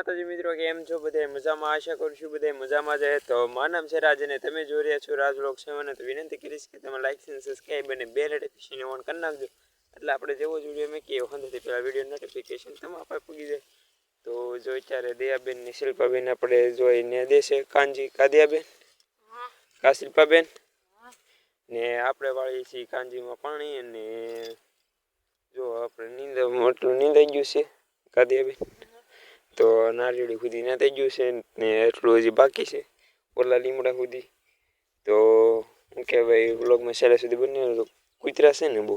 જય માતાજી મિત્રો કેમ છો? બધા મજામાં? આશા કરું છું બધા મજામાં જ તો મારું નામ છે રાજ અને તમે જોઈ રહ્યા છો રાજ લોક સેવન તો વિનંતી કરીશ કે તમે લાઇક અને સબસ્ક્રાઈબ અને બે નોટિફિકેશન ઓન કરી નાખજો. એટલે આપણે જેવો જ વીડિયો મેં કહ્યું હંધેથી પહેલાં વીડિયો નોટિફિકેશન તમારા પાસે પૂગી જાય. તો જો અત્યારે દયાબેન ને શિલ્પાબેન આપણે જોઈને દેશે કાંજી કાદિયાબેન? કા શિલ્પાબેન? ને આપણે વાળીએ છીએ કાંજીમાં પાણી અને જો આપણે નીંદ એટલું નીંદાઈ ગયું છે કાદિયાબેન. તો નારિયેળી સુધી ના થઈ ગયું છે ને એટલું હજી બાકી છે ઓલા લીમડા સુધી તો શું કહેવાય વ્લોગમાં છેલ્લે સુધી બને તો કૂતરા છે ને બહુ.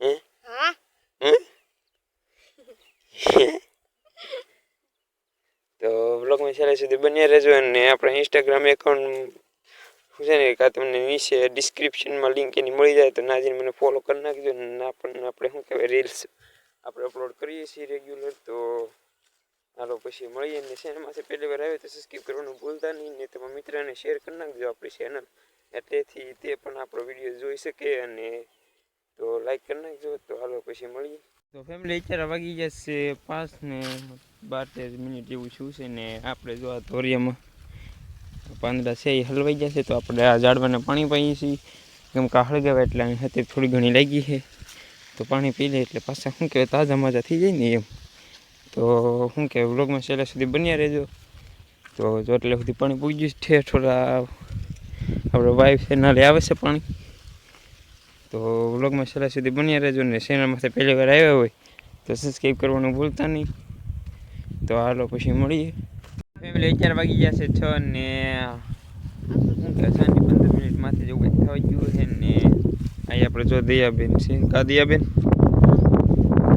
હે? હા? હે? તો વ્લોગમાં છેલ્લે સુધી બન્યા રહેજો અને આપણે ઇન્સ્ટાગ્રામ એકાઉન્ટ શું છે ને કાં તમને નીચે ડિસ્ક્રિપ્શનમાં લિંક એની મળી જાય તો નાજીને મને ફોલો કરી નાખજો ને આપણને આપણે શું કહેવાય રીલ્સ આપણે અપલોડ કરીએ છીએ રેગ્યુલર તો હાલો, પછી મળીએ ને ચેનલમાંથી પહેલી વાર આવે તો સબસ્ક્રાઈબ કરવાનું ભૂલતા નહીં ને તમારા મિત્રને શેર કરી નાખજો આપણી ચેનલ એટલેથી તે પણ આપણો વીડિયો જોઈ શકે અને તો લાઈક કરી નાખજો. તો હાલો, પછી મળીએ. તો ફેમિલી અત્યારે વાગી જશે પાંચ ને બાર તેર મિનિટ એવું શું છે ને આપણે જો આ ધોરિયામાં પાંદડા છે એ હલવાઈ જશે તો આપણે આ ઝાડવાને પાણી પાઈએ છીએ. કેમ કે હળગાવે એટલે આની સાથે થોડી ઘણી લાગી છે. તો પાણી પી લે એટલે પાછા શું કહેવાય, તાજા માજા થઈ જાય ને એમ. તો શું કહેવાય, વ્લોગમાં છેલ્લા સુધી બન્યા રહેજો. તો જો એટલે સુધી પાણી પૂગ્યું જ છે, થોડા આપણે વાઈફ ચેનલે આવે છે પાણી. તો વ્લોગમાં છેલ્લા સુધી બન્યા રહેજો ને ચેનલમાંથી પહેલી વાર આવ્યા હોય તો સબસ્ક્રાઈબ કરવાનું ભૂલતા નહીં. તો હાલો પછી મળીએ. ફેમિલી અગિયાર વાગી ગયા છે છ ને શું કે છ પંદર મિનિટ માથે જેવું કંઈક થવા ગયું છે ને અહીં આપણે જો દયાબેન છે, કા દયાબેન?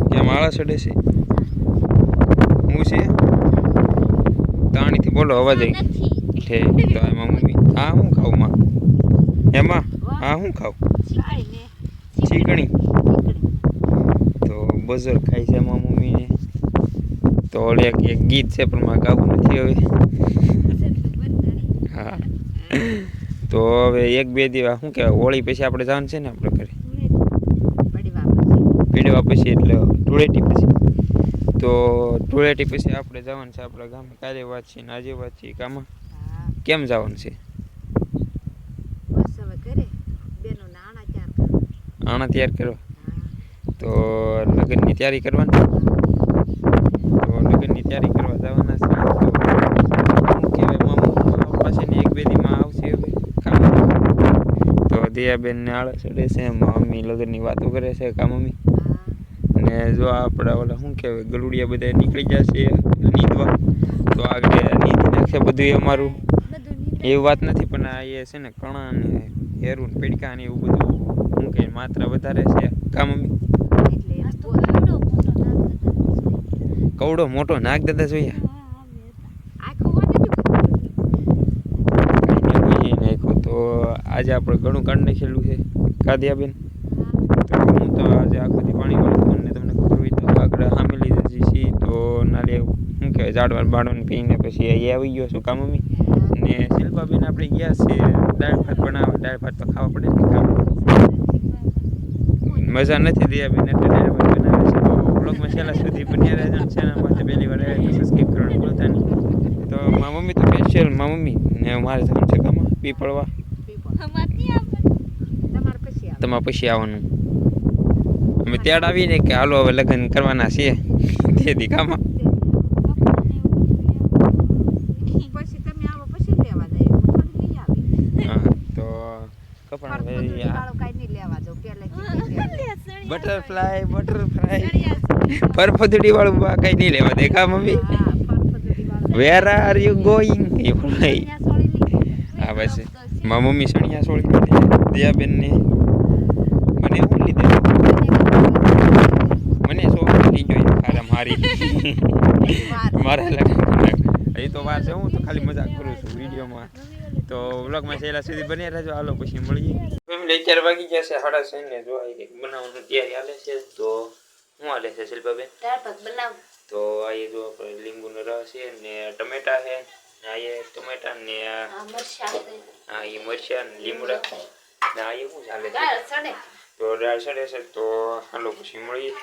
કેમ આળા ચડે છે હું છે તાણીથી બોલો અવાજ આવી ઠે તો એમાં મમ્મી આ શું ખાવમાં? એમાં આ શું ખાવ ચીકણી. તો બઝર ખાય છે એમાં મમ્મીને. તો ઓલે એક ગીત છે પણ મારે ગાવું નથી હવે. હા. તો હવે એક બે દિવસ શું કહેવાય હોળી પછી આપણે જવાનું છે ને આપણે ઘરે? પીડવા પછી એટલે ધૂળેટી પછી. તો ધૂળેટી પછી આપણે જવાનું છે આપણા ગામે કાલે વાત છે આજે વાત છે? ગામમાં કેમ જવાનું છે આણા તૈયાર કરવા. તો લગ્નની તૈયારી કરવાની? તો લગ્નની તૈયારી કરવા જવાના છે. તો કહેવાય મામા પાસેની એક બે દીમાં આવશે હવે કામ. તો દિયાબેનને આળસ ચડે છે મમ્મી લગ્નની વાતો કરે છે કા મમ્મી. ને જો આપણા ઓલા શું કહેવાય ગલુડિયા બધા નીકળી જશે નીંદવા. તો આગળ નીંદ નાખે બધું એ અમારું એવી વાત નથી પણ આ એ છે ને કણા ને હેરું ને પેડકા ને એવું બધું શું કહે માત્રા વધારે છે. કા મમ્મી? કવડો મોટો નાગ દાદા જોઈએ આજે આપણે ઘણું કાંડ નાખેલું છે. કાદિયાબેન? હું. તો આજે આખું પાણી વાળું આગળ સામે લીધે છીએ તો નાલે શું કહેવાય ઝાડવા બાળોને પીને પછી અહીંયા આવી ગયો છું કામ મમ્મી ને શિલ્પાબેન આપણે ગયા છે દાળ ભાત બનાવવા. દાળ ભાત તો ખાવા પડે ને કામ. મજા નથી દિયાબેન એટલે દાળ ભાત બનાવે છે. તો બ્લોગમાં છેલ્લા સુધી બન્યા રહેજો ને માટે પહેલી વાર આવ્યા તો સબસ્ક્રાઈબ કરવાનું ભૂલતા નહીં. તો મા મમ્મી તો સ્પેશિયલ મા મમ્મી ને મારે જવાનું છે કામ પીપળવા. તમારે પછી આવવાનું. અમે ત્યાં આવીને કે હાલો હવે લગ્ન કરવાના છીએ. તે દીકામાં. હા તો કપડા બટરફ્લાય બટરફ્લાય પરફદડી વાળું બા કઈ નહીં લેવા દે કા મમ્મી? વેર આર યુ ગોઈંગ એ બોલાય હા બસ. મા મમ્મી સણિયા સોળી દીધી ને મને શું લીધે. મને જોઈએ ખારા મારી મારા લગ્ન એ તો વાર છે હું તો ખાલી મજાક કરું છું વિડીયોમાં. તો વ્લોગમાં છેલ્લા સુધી બને રહેજો હાલો પછી મળીએ. ફેમિલી અત્યારે વાગી ગયા છે સાડા છે ને જો બનાવવાનું તૈયારી હાલે છે. તો શું હાલે છે શિલ્પાબેન? તો આ એ જો આપણે લીંબુનો રસ છે ને ટમેટા છે ને આ એ ટમેટા ને આ આ એ મરચા ને લીમડા. ને આ એ શું ચાલે છે? તો ચડે છે તો હાલો પછી મળીએ.